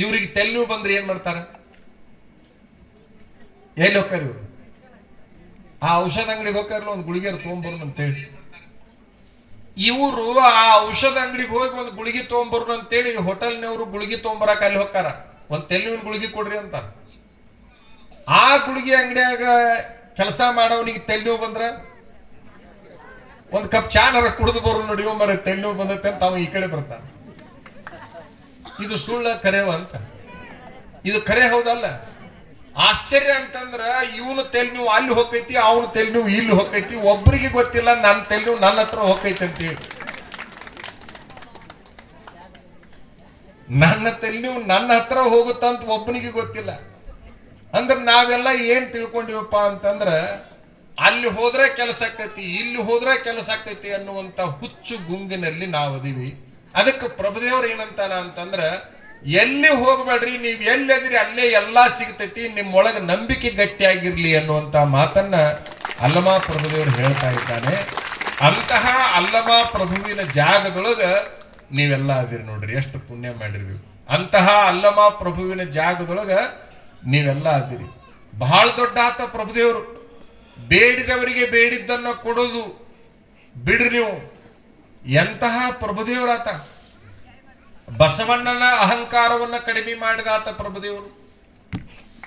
ಇವ್ರಿಗೆ ತೆಲ್ಲು ಬಂದ್ರೆ ಏನ್ ಮಾಡ್ತಾರ? ಎಲ್ಲಿ ಹೋಗ್ತಾರೆ ಇವ್ರು? ಆ ಔಷಧ ಅಂಗಡಿಗೆ ಹೋಗ್ತಾರಲ್ಲ, ಒಂದು ಗುಳಿಗೆ ತೊಗೊಂಬರ್ನು ಅಂತೇಳಿ. ಇವರು ಆ ಔಷಧ ಅಂಗಡಿಗೆ ಹೋಗಿ ಒಂದು ಗುಳಿಗೆ ತೊಗೊಂಬರ್ನು ಅಂತೇಳಿ ಹೋಟೆಲ್ನವರು ಗುಳಿಗೆ ತಗೊಂಬರಕ್ ಅಲ್ಲಿ ಹೋಗ್ತಾರ. ಒಂದ್ ತೆಲ್ಲಿನ ಗುಳಿಗೆ ಕೊಡ್ರಿ ಅಂತಾರ. ಆ ಗುಳಿಗೆ ಅಂಗಡಿಯಾಗ ಕೆಲಸ ಮಾಡೋನಿಗೆ ತೆಲ್ ಬಂದ್ರ ಒಂದ್ ಕಪ್ ಚಾನರ ಕುಡಿದು ಬರೋ ನಡಿಯೋ ಮರ ತೆಲ್ ನೋವು ಬಂದೈತೆ ಅಂತ ಅವ ಈ ಕಡೆ ಬರ್ತಾನ. ಇದು ಸುಳ್ಳ ಕರೆವ ಅಂತ. ಇದು ಕರೆ ಹೌದಲ್ಲ? ಆಶ್ಚರ್ಯ ಅಂತಂದ್ರ ಇವನು ತೆಲ್ ನೀವು ಅಲ್ಲಿ ಹೋಗೈತಿ ಅವನು ತೆಲ್ ನೀವು ಇಲ್ಲಿ ಹೋಗೈತಿ ಒಬ್ಬರಿಗೆ ಗೊತ್ತಿಲ್ಲ ನನ್ನ ತೆಲ್ ನೀವು ನನ್ನ ಹತ್ರ ಹೋಗೈತಿ ಅಂತ ಹೇಳಿ. ನನ್ನ ತೆಲ್ ನೀವು ನನ್ನ ಹತ್ರ ಹೋಗುತ್ತಂತ ಒಬ್ಬನಿಗೆ ಗೊತ್ತಿಲ್ಲ. ಅಂದ್ರೆ ನಾವೆಲ್ಲ ಏನ್ ತಿಳ್ಕೊಂಡಿವಪ್ಪ ಅಂತಂದ್ರ, ಅಲ್ಲಿ ಹೋದ್ರೆ ಕೆಲಸ ಆಗ್ತೈತಿ, ಇಲ್ಲಿ ಹೋದ್ರೆ ಕೆಲಸ ಆಗ್ತೈತಿ ಅನ್ನುವಂತ ಹುಚ್ಚು ಗುಂಗಿನಲ್ಲಿ ನಾವು ಅದೀವಿ. ಅದಕ್ಕೆ ಪ್ರಭುದೇವ್ರು ಏನಂತಾನ ಅಂತಂದ್ರ, ಎಲ್ಲಿ ಹೋಗ್ಬೇಡ್ರಿ, ನೀವ್ ಎಲ್ಲಿ ಅದಿರಿ ಅಲ್ಲೇ ಎಲ್ಲಾ ಸಿಗ್ತೈತಿ, ನಿಮ್ಮೊಳಗೆ ನಂಬಿಕೆ ಗಟ್ಟಿಯಾಗಿರ್ಲಿ ಅನ್ನುವಂತ ಮಾತನ್ನ ಅಲ್ಲಮ ಪ್ರಭುದೇವರು ಹೇಳ್ತಾ ಇದ್ದಾನೆ. ಅಂತಹ ಅಲ್ಲಮ ಪ್ರಭುವಿನ ಜಾಗದೊಳಗ ನೀವೆಲ್ಲ ಅದಿರಿ ನೋಡ್ರಿ, ಎಷ್ಟು ಪುಣ್ಯ ಮಾಡಿರ್ವಿ ಅಂತಹ ಅಲ್ಲಮ ಪ್ರಭುವಿನ ಜಾಗದೊಳಗ ನೀವೆಲ್ಲ ಅದಿರಿ. ಬಹಳ ದೊಡ್ಡ ಆತ ಪ್ರಭುದೇವರು. ಬೇಡಿದವರಿಗೆ ಬೇಡಿದ್ದನ್ನ ಕೊಡೋದು ಬಿಡ್ರಿ ನೀವು. ಎಂತಹ ಪ್ರಭುದೇವರಾತ. ಬಸವಣ್ಣನ ಅಹಂಕಾರವನ್ನ ಕಡಿಮೆ ಮಾಡಿದಾತ ಪ್ರಭುದೇವರು.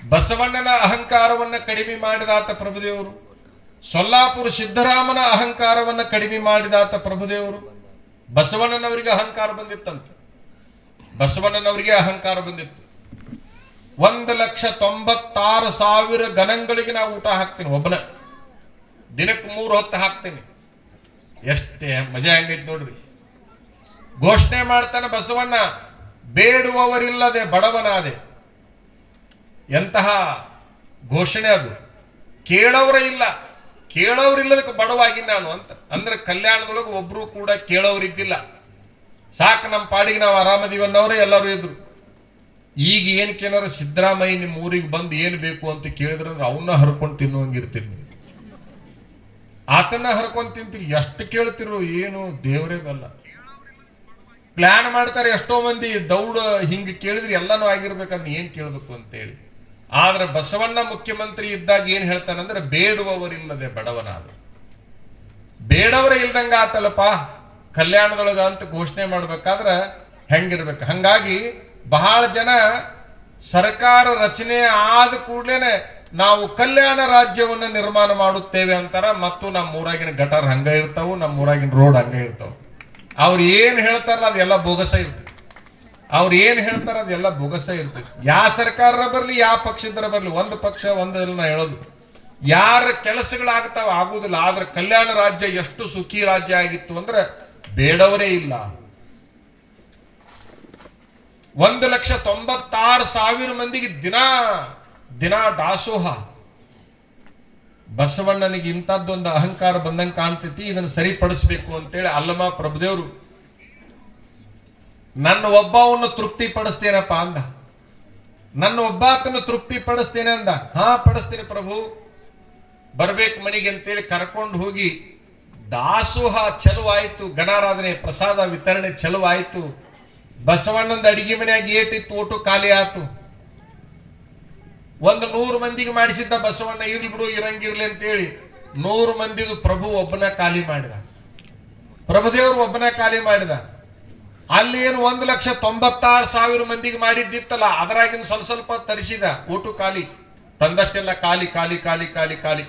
ಬಸವಣ್ಣನ ಅಹಂಕಾರವನ್ನ ಕಡಿಮೆ ಮಾಡಿದಾತ ಪ್ರಭುದೇವರು. ಸೊಲ್ಲಾಪುರ ಸಿದ್ದರಾಮನ ಅಹಂಕಾರವನ್ನ ಕಡಿಮೆ ಮಾಡಿದಾತ ಪ್ರಭುದೇವರು. ಬಸವಣ್ಣನವರಿಗೆ ಅಹಂಕಾರ ಬಂದಿತ್ತಂತೆ. ಬಸವಣ್ಣನವರಿಗೆ ಅಹಂಕಾರ ಬಂದಿತ್ತು. ಒಂದು ಲಕ್ಷ ತೊಂಬತ್ತಾರು ಸಾವಿರ ಗಣಗಳಿಗೆ ನಾವು ಊಟ ಹಾಕ್ತೀನಿ ಒಬ್ಬನ. ದಿನಕ್ಕೆ ಮೂರು ಹೊತ್ತು ಹಾಕ್ತೀನಿ. ಎಷ್ಟೇ ಮಜಾ ಹೆಂಗೈತಿ ನೋಡ್ರಿ. ಘೋಷಣೆ ಮಾಡ್ತಾನೆ ಬಸವಣ್ಣ, ಬೇಡುವವರಿಲ್ಲದೆ ಬಡವನಾದೆ. ಎಂತಹ ಘೋಷಣೆ ಅದು. ಕೇಳೋರ ಇಲ್ಲ. ಕೇಳೋರಿಲ್ಲದಕ್ಕೆ ಬಡವಾಗಿ ನಾನು ಅಂತ. ಅಂದ್ರೆ ಕಲ್ಯಾಣದೊಳಗೆ ಒಬ್ರು ಕೂಡ ಕೇಳೋರಿದ್ದಿಲ್ಲ ಸಾಕು ನಮ್ಮ ಪಾಡಿಗೆ ನಾವು ಆರಾಮದೀವನ್ನವರೇ ಎಲ್ಲರೂ ಇದ್ರು. ಈಗ ಏನ್ ಕೇಳೋರು ಸಿದ್ದರಾಮಯ್ಯ ನಿಮ್ಮ ಊರಿಗೆ ಬಂದು ಏನು ಬೇಕು ಅಂತ ಕೇಳಿದ್ರೆ ಅವನ್ನ ಹರ್ಕೊಂಡು ತಿನ್ನುವಂಗಿರ್ತೀನಿ. ನೀವು ಆತನ ಹರ್ಕೊಂಡು ತಿಂತೀರಿ. ಎಷ್ಟು ಕೇಳ್ತಿರೋ ಏನು ದೇವರೇ ಬಲ್ಲ. ಪ್ಲಾನ್ ಮಾಡ್ತಾರೆ ಎಷ್ಟೋ ಮಂದಿ ದೌಡ ಹಿಂಗೆ ಕೇಳಿದ್ರೆ ಎಲ್ಲಾನು ಆಗಿರ್ಬೇಕಾದ್ರೆ ಏನ್ ಕೇಳಬೇಕು ಅಂತೇಳಿ. ಆದ್ರೆ ಬಸವಣ್ಣ ಮುಖ್ಯಮಂತ್ರಿ ಇದ್ದಾಗ ಏನ್ ಹೇಳ್ತಾನಂದ್ರೆ, ಬೇಡುವವರಿಲ್ಲದೆ ಬಡವನಾದ ಬೇಡವರೇ ಇಲ್ದಂಗ ಆತಲ್ಲಪ್ಪ, ಕಲ್ಯಾಣದೊಳಗ ಅಂತ ಘೋಷಣೆ ಮಾಡ್ಬೇಕಾದ್ರ ಹೆಂಗಿರ್ಬೇಕು. ಹಂಗಾಗಿ ಬಹಳ ಜನ ಸರ್ಕಾರ ರಚನೆ ಆದ ಕೂಡ್ಲೇನೆ ನಾವು ಕಲ್ಯಾಣ ರಾಜ್ಯವನ್ನ ನಿರ್ಮಾಣ ಮಾಡುತ್ತೇವೆ ಅಂತಾರ, ಮತ್ತು ನಮ್ಮ ಊರಾಗಿನ ಗಟಾರ್ ಹಂಗ ಇರ್ತಾವು ನಮ್ಮ ಊರಾಗಿನ ರೋಡ್ ಹಂಗ ಇರ್ತಾವ. ಅವ್ರು ಏನು ಹೇಳ್ತಾರಲ್ಲ ಅದೆಲ್ಲ ಬೋಗಸ ಇರ್ತದೆ. ಅವ್ರು ಏನು ಹೇಳ್ತಾರ ಅದೆಲ್ಲ ಬೋಗಸ ಇರ್ತದೆ. ಯಾವ ಸರ್ಕಾರ ಬರಲಿ ಯಾವ ಪಕ್ಷದ್ರ ಬರಲಿ, ಒಂದು ಪಕ್ಷ, ಒಂದು ಇಲ್ಲ ಹೇಳೋದು. ಯಾರ ಕೆಲಸಗಳಾಗ್ತಾವ ಆಗುದಿಲ್ಲ, ಆದ್ರೆ ಕಲ್ಯಾಣ ರಾಜ್ಯ ಎಷ್ಟು ಸುಖಿ ರಾಜ್ಯ ಆಗಿತ್ತು ಅಂದ್ರೆ ಬೇಡವರೇ ಇಲ್ಲ. ಒಂದು ಲಕ್ಷ ತೊಂಬತ್ತಾರು ಸಾವಿರ ಮಂದಿಗೆ ದಿನ ದಿನ ದಾಸೋಹ. ಬಸವಣ್ಣನಿಗೆ ಇಂಥದ್ದೊಂದು ಅಹಂಕಾರ ಬಂದಂಗೆ ಕಾಣ್ತೈತಿ, ಇದನ್ನು ಸರಿಪಡಿಸ್ಬೇಕು ಅಂತೇಳಿ ಅಲ್ಲಮ್ಮ ಪ್ರಭುದೇವರು, ನನ್ನ ಒಬ್ಬವನ್ನು ತೃಪ್ತಿ ಪಡಿಸ್ತೇನಪ್ಪ ಅಂದ. ನನ್ನ ಒಬ್ಬಾತನ ತೃಪ್ತಿ ಪಡಿಸ್ತೇನೆ ಅಂದ. ಹಾ, ಪಡಿಸ್ತೇನೆ ಪ್ರಭು. ಬರ್ಬೇಕು ಮನೆಗೆ ಅಂತೇಳಿ ಕರ್ಕೊಂಡು ಹೋಗಿ ದಾಸೋಹ ಚಲುವಾಯಿತು ಗಣಾರಾಧನೆ ಪ್ರಸಾದ ವಿತರಣೆ ಚಲುವಾಯಿತು ಬಸವಣ್ಣಂದ ಅಡಿಗೆ ಮನೆಯಾಗಿ ಏಟಿತ್ತು, ಓಟು ಖಾಲಿ ಆತು ಒಂದು ನೂರು ಮಂದಿಗೆ ಮಾಡಿಸಿದ್ದ ಬಸವಣ್ಣ ಇರ್ಲಿ ಬಿಡು, ಇರಂಗಿರ್ಲಿ ಅಂತೇಳಿ ನೂರು ಮಂದಿದು ಪ್ರಭು ಒಬ್ಬನ ಖಾಲಿ ಮಾಡಿದ. ಪ್ರಭುದೇವರು ಒಬ್ಬನ ಖಾಲಿ ಮಾಡಿದ. ಅಲ್ಲಿ ಏನು ಒಂದು ಲಕ್ಷ ತೊಂಬತ್ತಾರು ಸಾವಿರ ಮಂದಿಗೆ ಮಾಡಿದ್ದಿತ್ತಲ್ಲ ಅದರಾಗಿನ ಸ್ವಲ್ಪ ಸ್ವಲ್ಪ ತರಿಸಿದ. ಊಟು ಖಾಲಿ, ತಂದಷ್ಟೆಲ್ಲ ಖಾಲಿ ಖಾಲಿ ಖಾಲಿ ಖಾಲಿ ಖಾಲಿ.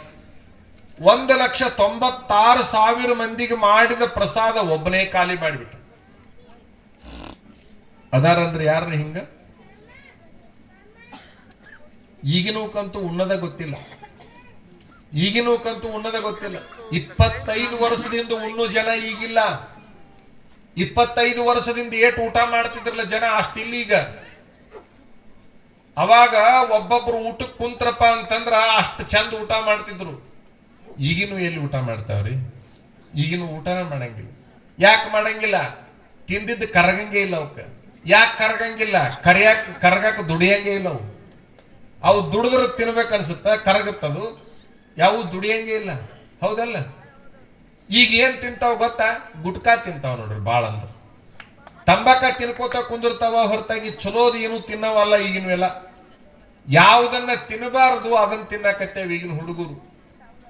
ಒಂದು ಲಕ್ಷ ತೊಂಬತ್ತಾರು ಸಾವಿರ ಮಂದಿಗೆ ಮಾಡಿದ ಪ್ರಸಾದ ಒಬ್ಬನೇ ಖಾಲಿ ಮಾಡಿಬಿಟ್ರು. ಅದಾರಂದ್ರೆ ಯಾರ ಹಿಂಗ? ಈಗಿನವಕ್ಕಂತೂ ಉಣ್ಣದ ಗೊತ್ತಿಲ್ಲ. ಈಗಿನವಕ್ಕಂತೂ ಉಣ್ಣದ ಗೊತ್ತಿಲ್ಲ. ಇಪ್ಪತ್ತೈದು ವರ್ಷದಿಂದ ಉಣ್ಣು ಜನ ಈಗಿಲ್ಲ. ಇಪ್ಪತ್ತೈದು ವರ್ಷದಿಂದ ಏಟ್ ಊಟ ಮಾಡ್ತಿದ್ರಲ್ಲ ಜನ ಅಷ್ಟಿಲ್ಲ ಈಗ. ಅವಾಗ ಒಬ್ಬೊಬ್ರು ಊಟಕ್ಕೆ ಕುಂತ್ರಪ್ಪ ಅಂತಂದ್ರ ಅಷ್ಟು ಚಂದ ಊಟ ಮಾಡ್ತಿದ್ರು. ಈಗಿನೂ ಎಲ್ಲಿ ಊಟ ಮಾಡ್ತಾವ್ರಿ? ಈಗಿನ ಊಟನ ಮಾಡಂಗಿಲ್ಲ. ಯಾಕೆ ಮಾಡಂಗಿಲ್ಲ? ತಿಂದಿದ್ದು ಕರಗಂಗೆ ಇಲ್ಲ ಅವಕ್ಕೆ ಯಾಕೆ ಕರಗಂಗಿಲ್ಲ? ಕರಿಯಾಕ ಕರಗಕ್ಕೆ ದುಡಿಯಂಗೆ ಇಲ್ಲ ಅವು ಅವು ದುಡಿದ್ರೆ ತಿನ್ಬೇಕನ್ಸುತ್ತ ಕರಗುತ್ತದು ಯಾವ ದುಡಿಯಂಗೆ ಇಲ್ಲ. ಹೌದಲ್ಲ? ಈಗ ಏನ್ ತಿಂತಾವ ಗೊತ್ತಾ? ಗುಟ್ಕಾ ತಿಂತಾವ ನೋಡ್ರಿ ಬಾಳ ಅಂದ್ರೆ. ತಂಬಾಕ ತಿನ್ಕೋತ ಕುಂದಿರ್ತಾವ ಹೊರತಾಗಿ ಚಲೋದ್ ಏನು ತಿನ್ನವಲ್ಲ ಈಗಿನವೆಲ್ಲ ಯಾವುದನ್ನ ತಿನ್ನಬಾರದು ಅದನ್ನ ತಿನ್ನಕತ್ತೇವೆ ಈಗಿನ ಹುಡುಗರು.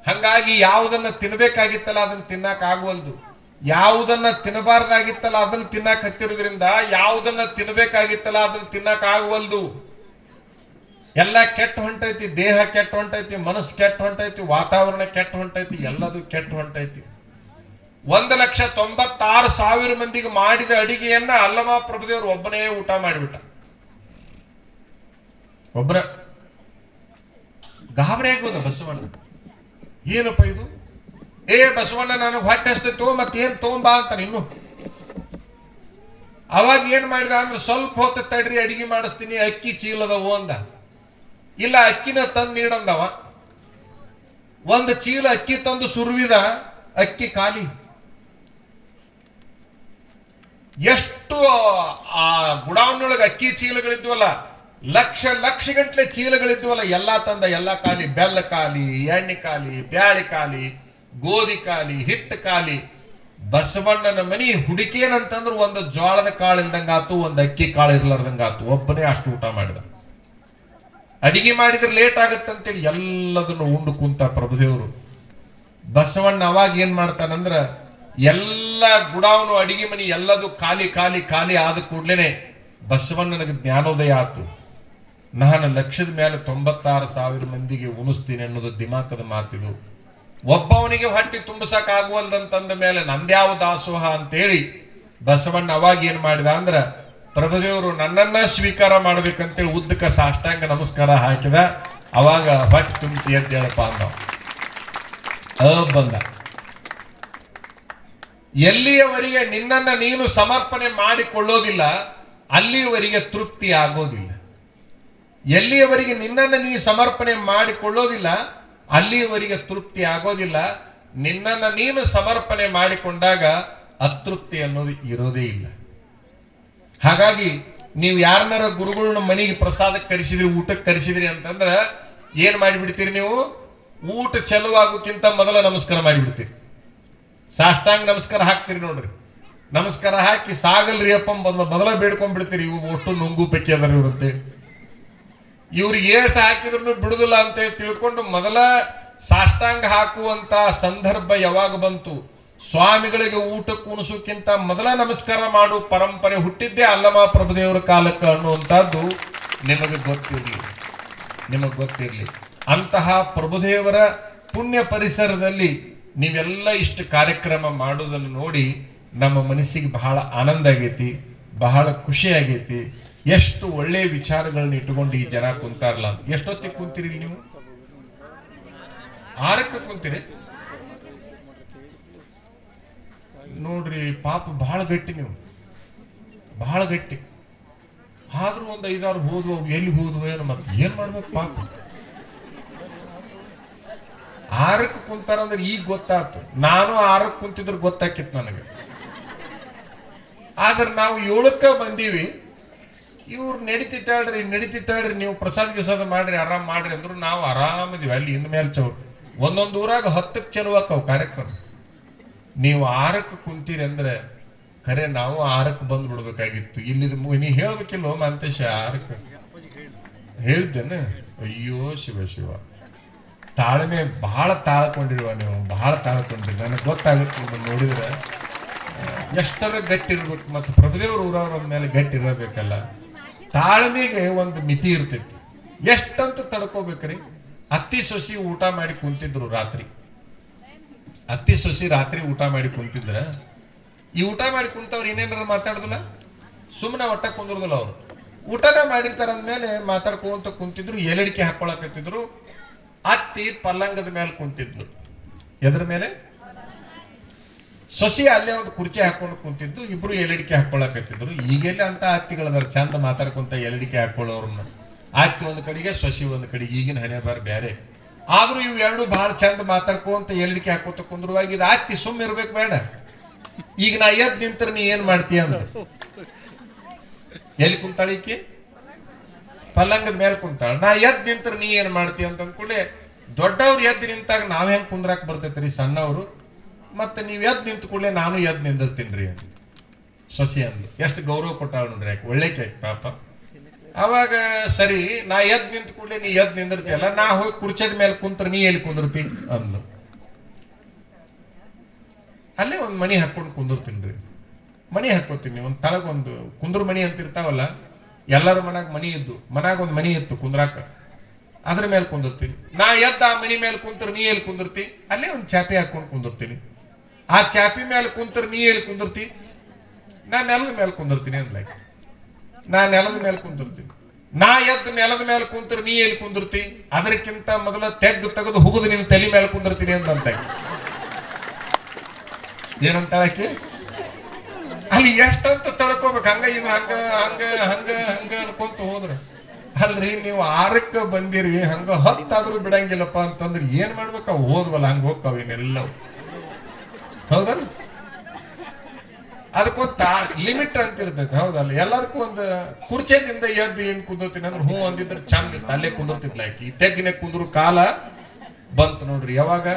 ಹಂಗಾಗಿ ಯಾವುದನ್ನ ತಿನ್ಬೇಕಾಗಿತ್ತಲ್ಲ ಅದನ್ನ ತಿನ್ನಕ್ ಆಗುವಲ್ದು. ಯಾವುದನ್ನ ತಿನ್ನಬಾರ್ದಾಗಿತ್ತಲ್ಲ ಅದನ್ನ ತಿನ್ನಕ್ ಹತ್ತಿರೋದ್ರಿಂದ ಯಾವುದನ್ನ ತಿನ್ಬೇಕಾಗಿತ್ತಲ್ಲ ಅದನ್ನ ತಿನ್ನಕ್ ಆಗುವಲ್ದು. ಎಲ್ಲ ಕೆಟ್ಟ ಹೊಂಟೈತಿ, ದೇಹ ಕೆಟ್ಟ ಹೊಂಟೈತಿ, ಮನಸ್ಸು ಕೆಟ್ಟ ಹೊಂಟೈತಿ, ವಾತಾವರಣ ಕೆಟ್ಟ ಹೊಂಟೈತಿ, ಎಲ್ಲದು ಕೆಟ್ಟ ಹೊಂಟೈತಿ. ಒಂದು ಲಕ್ಷ ತೊಂಬತ್ತಾರು ಸಾವಿರ ಮಂದಿಗೆ ಮಾಡಿದ ಅಡಿಗೆಯನ್ನ ಅಲ್ಲಮ ಪ್ರಭುದೇವರು ಒಬ್ಬನೇ ಊಟ ಮಾಡಿಬಿಟ್ಟ. ಒಬ್ಬರ ಗಾಬರಿ ಬಸವಣ್ಣ. ಏನಪ್ಪ ಇದು? ಏ ಬಸವಣ್ಣ, ನನಗೆ ಹೊಟ್ಟೆ ಹಸ್ತೈತೆ ಮತ್ತೆ ಏನ್ ತಗೊಂಬಾ ಅಂತಾನೆ ಇನ್ನು. ಅವಾಗ ಏನ್ ಮಾಡಿದ ಅಂದ್ರೆ ಸ್ವಲ್ಪ ಹೊತ್ತು ತಡ್ರಿ, ಅಡಿಗೆ ಮಾಡಿಸ್ತೀನಿ, ಅಕ್ಕಿ ಚೀಲದವು ಅಂದ. ಇಲ್ಲ ಅಕ್ಕಿನ ತಂದು ನೀಡಂದವ ಒಂದು ಚೀಲ ಅಕ್ಕಿ ತಂದು ಸುರುವಿದ, ಅಕ್ಕಿ ಖಾಲಿ. ಎಷ್ಟು ಆ ಗುಡಾವಣೆಯೊಳಗೆ ಅಕ್ಕಿ ಚೀಲಗಳಿದ್ವಲ್ಲ, ಲಕ್ಷ ಲಕ್ಷ ಗಂಟ್ಲೆ ಚೀಲಗಳಿದ್ವಲ್ಲ, ಎಲ್ಲಾ ತಂದ ಎಲ್ಲಾ ಖಾಲಿ. ಬೆಲ್ಲ ಖಾಲಿ, ಎಣ್ಣೆ ಖಾಲಿ, ಬ್ಯಾಳಿ ಖಾಲಿ, ಗೋಧಿ ಖಾಲಿ, ಹಿಟ್ಟು ಖಾಲಿ. ಬಸವಣ್ಣನ ಮನಿ ಹುಡುಕೇನಂತಂದ್ರೆ ಒಂದು ಜೋಳದ ಕಾಳು ಇಲ್ದಂಗಾತು, ಒಂದು ಅಕ್ಕಿ ಕಾಳು ಇರ್ಲಾರ್ದಂಗಾತು. ಒಬ್ಬನೇ ಅಷ್ಟು ಊಟ ಮಾಡಿದ. ಅಡಿಗೆ ಮಾಡಿದ್ರೆ ಲೇಟ್ ಆಗತ್ತಂತೇಳಿ ಎಲ್ಲದನ್ನು ಉಂಡು ಕುಂತ ಪ್ರಭುದೇವರು. ಬಸವಣ್ಣ ಅವಾಗ ಏನ್ ಮಾಡ್ತಾನಂದ್ರ ಎಲ್ಲ ಗುಡಾವನು ಅಡಿಗೆ ಮನಿ ಎಲ್ಲದು ಖಾಲಿ ಖಾಲಿ ಖಾಲಿ ಆದ ಕೂಡ್ಲೇನೆ ಬಸವಣ್ಣನಿಗೆ ಜ್ಞಾನೋದಯ ಆತು. ನಾನು ಲಕ್ಷದ ಮೇಲೆ ತೊಂಬತ್ತಾರು ಸಾವಿರ ಮಂದಿಗೆ ಉಣಿಸ್ತೀನಿ ಅನ್ನೋದು ದಿಮಾಕದ ಮಾತಿದು. ಒಬ್ಬವನಿಗೆ ಹೊಟ್ಟಿ ತುಂಬಸಕ್ ಆಗುವಲ್ದಂತಂದ ಮೇಲೆ ನಂದ್ಯಾವ ದಾಸೋಹ ಅಂತೇಳಿ ಬಸವಣ್ಣ ಅವಾಗ ಏನ್ ಮಾಡಿದ ಅಂದ್ರ ಪ್ರಭುದೇವರು ನನ್ನನ್ನ ಸ್ವೀಕಾರ ಮಾಡ್ಬೇಕಂತೇಳಿ ಉದ್ದಕ ಸಾಷ್ಟಾಂಗ ನಮಸ್ಕಾರ ಹಾಕಿದ. ಅವಾಗ ಹೊಟ್ಟೆ ತುಂಬಿ ಅಂತ ಹೇಳಪ್ಪ ಅಂದ ಬಂದ ಎಲ್ಲಿಯವರಿಗೆ ನಿನ್ನನ್ನ ನೀನು ಸಮರ್ಪಣೆ ಮಾಡಿಕೊಳ್ಳೋದಿಲ್ಲ, ಅಲ್ಲಿಯವರಿಗೆ ತೃಪ್ತಿ ಆಗೋದಿಲ್ಲ. ಎಲ್ಲಿಯವರಿಗೆ ನಿನ್ನನ್ನ ನೀ ಸಮರ್ಪಣೆ ಮಾಡಿಕೊಳ್ಳೋದಿಲ್ಲ, ಅಲ್ಲಿಯವರಿಗೆ ತೃಪ್ತಿ ಆಗೋದಿಲ್ಲ. ನಿನ್ನನ್ನ ನೀನು ಸಮರ್ಪಣೆ ಮಾಡಿಕೊಂಡಾಗ ಅತೃಪ್ತಿ ಅನ್ನೋದು ಇರೋದೇ ಇಲ್ಲ. ಹಾಗಾಗಿ ನೀವು ಯಾರನ್ನಾರ ಗುರುಗಳನ್ನ ಮನೆಗೆ ಪ್ರಸಾದಕ್ಕೆ ಕರೆಸಿದ್ರಿ, ಊಟಕ್ಕೆ ಕರೆಸಿದ್ರಿ ಅಂತಂದ್ರೆ ಏನ್ ಮಾಡಿಬಿಡ್ತೀರಿ ನೀವು? ಊಟ ಚೆಲುವಾಗೋಕ್ಕಿಂತ ಮೊದಲ ನಮಸ್ಕಾರ ಮಾಡಿಬಿಡ್ತೀರಿ. ಸಾಷ್ಟಾಂಗ ನಮಸ್ಕಾರ ಹಾಕ್ತೀರಿ ನೋಡ್ರಿ. ನಮಸ್ಕಾರ ಹಾಕಿ ಸಾಗಲ್ರಿ ಅಪ್ಪ ಬಂದ ಮೊದಲ ಬೇಡ್ಕೊಂಡ್ಬಿಡ್ತೀರಿ. ಇವು ಒಟ್ಟು ನುಂಗು ಪೆಕ್ಕಿ ಅದರ ಇವ್ರಂತೆ ಇವ್ರಿಗೆ ಏಟ್ ಹಾಕಿದ್ರು ಬಿಡುದಿಲ್ಲ ಅಂತ ಹೇಳಿ ತಿಳ್ಕೊಂಡು ಮೊದಲ ಸಾಷ್ಟಾಂಗ ಹಾಕುವಂತ ಸಂದರ್ಭ ಯಾವಾಗ ಬಂತು? ಸ್ವಾಮಿಗಳಿಗೆ ಊಟ ಉಣಿಸೋಕ್ಕಿಂತ ಮೊದಲ ನಮಸ್ಕಾರ ಮಾಡು ಪರಂಪರೆ ಹುಟ್ಟಿದ್ದೇ ಅಲ್ಲಮ ಪ್ರಭುದೇವರ ಕಾಲಕ್ಕೆ ಅನ್ನುವಂಥದ್ದು ನಿಮಗೆ ಗೊತ್ತಿರಲಿ. ನಿಮಗೆ ಗೊತ್ತಿರಲಿ. ಅಂತಹ ಪ್ರಭುದೇವರ ಪುಣ್ಯ ಪರಿಸರದಲ್ಲಿ ನೀವೆಲ್ಲ ಇಷ್ಟು ಕಾರ್ಯಕ್ರಮ ಮಾಡೋದನ್ನು ನೋಡಿ ನಮ್ಮ ಮನಸ್ಸಿಗೆ ಬಹಳ ಆನಂದ ಆಗೈತಿ, ಬಹಳ ಖುಷಿ ಆಗೈತಿ. ಎಷ್ಟು ಒಳ್ಳೆಯ ವಿಚಾರಗಳನ್ನ ಇಟ್ಕೊಂಡು ಈ ಜನ ಕುಂತಾರಲ್ಲ. ಎಷ್ಟೊತ್ತಿಗೆ ಕುಂತೀರಿ ನೀವು? ಆರಕ್ಕೆ ಕುಂತೀರಿ? ನೋಡ್ರಿ, ಪಾಪ ಬಹಳ ಗಟ್ಟಿ ನೀವು. ಬಹಳ ಗಟ್ಟಿ. ಆದ್ರೂ ಒಂದು ಐದಾರು ಹೋದ್ವು ಎಲ್ಲಿ ಹೋದ್ವು ಏನೋ ಮತ್ತೆ ಏನ್ ಮಾಡ್ಬೇಕು ಪಾಪ? ಆರಕ್ಕೆ ಕುಂತಾರಂದ್ರೆ ಈಗ ಗೊತ್ತಾಯ್ತು ನಾನು ಆರಕ್ಕೆ ಕುಂತಿದ್ರೆ ಗೊತ್ತಾಕಿತ್ತು ನನಗೆ. ಆದ್ರೆ ನಾವು ಏಳಕ್ಕ ಬಂದೀವಿ. ಇವ್ರು ನಡೀತಿತ್ತಾಳ್ರಿ ನಡೀತಿತ್ತಾಳ್ರಿ ನೀವು ಪ್ರಸಾದ್ ಗಿಸಾದ ಮಾಡ್ರಿ, ಆರಾಮ್ ಮಾಡ್ರಿ ಅಂದ್ರು ನಾವು ಆರಾಮದಿವಿ. ಅಲ್ಲಿ ಇನ್ ಮೇಲೆ ಚೌರ್ ಒಂದೊಂದ್ ಊರಾಗ ಹತ್ತಕ್ಕೆ ಚಲುವಾಕವು ಕಾರ್ಯಕ್ರಮ. ನೀವು ಆರಕ್ಕೆ ಕುಂತೀರಿ ಅಂದ್ರೆ, ಖರೆ ನಾವು ಆರಕ್ಕೆ ಬಂದು ಬಿಡ್ಬೇಕಾಗಿತ್ತು. ಇಲ್ಲಿ ನೀ ಹೇಳ್ಬೇಕಿಲ್ವ ಮಂತೇಶ ಆರಕ್ಕೆ? ಹೇಳಿದ್ದೇನೆ. ಅಯ್ಯೋ ಶಿವ ಶಿವ. ತಾಳ್ಮೆ ಬಹಳ ತಾಳ್ಕೊಂಡಿರುವ ನೀವು ಬಹಳ ತಾಳ್ಕೊಂಡ್ರಿ. ನನಗೆ ಗೊತ್ತಾಗುತ್ತೆ ನಿಮ್ಮನ್ನು ನೋಡಿದ್ರೆ. ಎಷ್ಟರ ಗಟ್ಟಿ ಇರ್ಬೇಕು ಮತ್ತು ಪ್ರಭುದೇವ್ರ ಊರವ್ರ ಮೇಲೆ ಗಟ್ಟಿ ಇರಬೇಕಲ್ಲ. ತಾಳ್ಮೆಗೆ ಒಂದು ಮಿತಿ ಇರ್ತೈತಿ. ಎಷ್ಟಂತ ತಡ್ಕೋಬೇಕ್ರಿ? ಅತ್ತಿ, ಸೊಸಿ ಊಟ ಮಾಡಿ ಕುಂತಿದ್ರು ರಾತ್ರಿ. ಅತ್ತಿ ಸೊಸಿ ರಾತ್ರಿ ಊಟ ಮಾಡಿ ಕುಂತಿದ್ರ, ಈ ಊಟ ಮಾಡಿ ಕುಂತವ್ರು ಏನೇನಾರ ಮಾತಾಡುದಿಲ್ಲ? ಸುಮ್ಮನೆ ಒಟ್ಟ ಕುಂದಿರುದಿಲ್ಲ ಅವ್ರು. ಊಟನ ಮಾಡಿರ್ತಾರ ಅಂದ್ಮೇಲೆ ಮಾತಾಡ್ಕೊಂತ ಕುಂತಿದ್ರು, ಎಲಡಿಕೆ ಹಾಕೊಳಕತ್ತಿದ್ರು ಅತ್ತಿ ಪಲ್ಲಂಗದ ಮೇಲೆ ಕುಂತಿದ್ಲು. ಎದ್ರ ಮೇಲೆ? ಸೊಸಿ ಅಲ್ಲೇ ಒಂದು ಕುರ್ಚಿ ಹಾಕೊಂಡು ಕುಂತಿದ್ದು, ಇಬ್ರು ಎಲಡಿಕೆ ಹಾಕೊಳಕತ್ತಿದ್ರು ಈಗೆಲ್ಲ ಅಂತ ಅತ್ತಿಗಳದಾರ ಚಂದ ಮಾತಾಡ್ಕೊಂತ ಎಲಡಿಕೆ ಹಾಕೊಳ್ಳೋರನ್ನ ಅತ್ತಿ ಒಂದು ಕಡೆಗೆ, ಸೊಸಿ ಒಂದು ಕಡೆಗೆ, ಈಗಿನ ಹಣೆ ಬಾರ ಬೇರೆ ಆದ್ರೂ ಇವು ಎರಡು ಬಹಳ ಚಂದ ಮಾತಾಡ್ಕೊಂತ ಎಲ್ಲಿಕೆ ಹಾಕೋತ ಕುಂದ್ರುವಾಗ ಇದು ಆತ್ತಿ ಸುಮ್ಮ ಇರ್ಬೇಕು ಬೇಡ. ಈಗ ನಾ ಎದ್ ನಿಂತರ ನೀ ಏನ್ ಮಾಡ್ತೀಯ ಅಂತ ಎಲ್ಲಿ ಕುಂತಾಳ ಈಕಿ? ಪಲ್ಲಂಗದ ಮೇಲೆ ಕುಂತಾಳ. ನಾ ಎದ್ ನಿಂತರ ನೀ ಏನ್ ಮಾಡ್ತೀಯ ಅಂತ ಅಂದ್ಕೊಂಡೆ ದೊಡ್ಡವ್ರು ಎದ್ದು ನಿಂತಾಗ ನಾವ್ ಹೆಂಗ್ ಕುಂದ್ರಾಕ್ ಬರ್ತೈತ್ರಿ ಸಣ್ಣವರು? ಮತ್ತೆ ನೀವ್ ಎದ್ ನಿಂತ ಕೂಡಲೇ ನಾನು ಎದ್ ನಿಂದಿರ್ತೀನಿ ಅಂತ ಸೊಸೆ ಅಂದ್ಲು ಎಷ್ಟು ಗೌರವ ಕೊಟ್ಟಾಳ ನೋಡ್ರಿ ಒಳ್ಳೆ ಕೇಕ್ ಪಾಪ. ಅವಾಗ ಸರಿ, ನಾ ಎದ್ ನಿಂತ ಕೂಡಲೇ ನೀ ಎದ್ ನಿಂದಿರ್ತೀಯಲ್ಲ, ನಾ ಹೋಗಿ ಕುರ್ಚದ ಮೇಲೆ ಕುಂತ್ರ ನೀ ಎಲ್ಲಿ ಕುಂದಿರ್ತಿ? ಅಂದ್ಲು. ಅಲ್ಲೇ ಒಂದು ಮನಿ ಹಾಕೊಂಡು ಕುಂದಿರ್ತೀನಿ ಮನಿ ಹಾಕೋತೀನಿ ಒಂದು ತಳಗೊಂದು, ಕುಂದ್ರ ಮನಿ ಅಂತ ಇರ್ತಾವಲ್ಲ ಎಲ್ಲರ ಮನಾಗ ಮನಿ ಇದ್ದು ಮನಾಗ ಒಂದು ಮನಿ ಇತ್ತು ಕುಂದ್ರಾಕ. ಅದ್ರ ಮೇಲೆ ಕುಂದಿರ್ತೀನಿ. ನಾ ಎದ್ದ ಆ ಮನಿ ಮೇಲೆ ಕುಂತ್ರ ನೀ ಎಲ್ಲಿ ಕುಂದಿರ್ತಿ? ಅಲ್ಲೇ ಒಂದು ಚಾಪಿ ಹಾಕೊಂಡು ಕುಂದಿರ್ತೀನಿ. ಆ ಚಾಪಿ ಮೇಲೆ ಕುಂತ್ರ ನೀ ಎಲ್ಲಿ ಕುಂದಿರ್ತಿ? ನಾ ನೆಲದ ಮೇಲೆ ಕುಂದಿರ್ತೀನಿ ಅಂದ್ಲಾಯ್ತು. ನಾ ನೆಲದ ಮೇಲೆ ಕುಂದಿರ್ತೀನಿ ನಾ ಎದ್ದು ನೆಲದ ಮೇಲೆ ಕುಂತರು, ನೀ ಎಲ್ಲಿ ಕುಂದಿರ್ತಿ? ಅದಕ್ಕಿಂತ ಮೊದಲ ತೆಗ್ದು ತೆಗೆದು ಹುಗುದು ನಿನ್ನ ತಲೆ ಮೇಲೆ ಕುಂದಿರ್ತೀನಿ ಅಂತ ಏನಂತ ಆಕಿ? ಅಲ್ಲಿ ಎಷ್ಟಂತ ತಡ್ಕೋಬೇಕು ಹಂಗ ಇದ್ರ, ಹಂಗ ಹಂಗ ಹಂಗ ಹಂಗ ಅನ್ಕೊಂತ ಹೋದ್ರ. ಅಲ್ರಿ, ನೀವು ಆರಕ್ಕ ಬಂದಿರಿ, ಹಂಗ ಹತ್ತಾದ್ರೂ ಬಿಡಂಗಿಲ್ಲಪ್ಪ ಅಂತಂದ್ರೆ ಏನ್ ಮಾಡ್ಬೇಕ? ಹೋದ್ವಲ್ಲ, ಹಂಗ ಹೋಗ್ತಾವ ಇನ್ನೆಲ್ಲವು. ಹೌದಲ್ಲ? ಅದಕ್ಕೊಂದು ಲಿಮಿಟ್ ಅಂತ ಇರ್ತೈತೆ ಹೌದಲ್ಲ ಎಲ್ಲದಕ್ಕೂ ಒಂದು ಕುರ್ಚೆದಿಂದ ಎದ್ದು ಏನ್ ಕುಂದಿರ್ತೀನಿ ಅಂದ್ರೆ ಹ್ಞೂ ಅಂದಿದ್ರೆ ಚಂದ ಇತ್ತು. ಅಲ್ಲೇ ಕುಂದಿರ್ತಿದ್ಲ ಆಕಿ. ತೆಗ್ಗಿನ ಕುಂದ್ರು ಕಾಲ ಬಂತು ನೋಡ್ರಿ, ಯಾವಾಗ?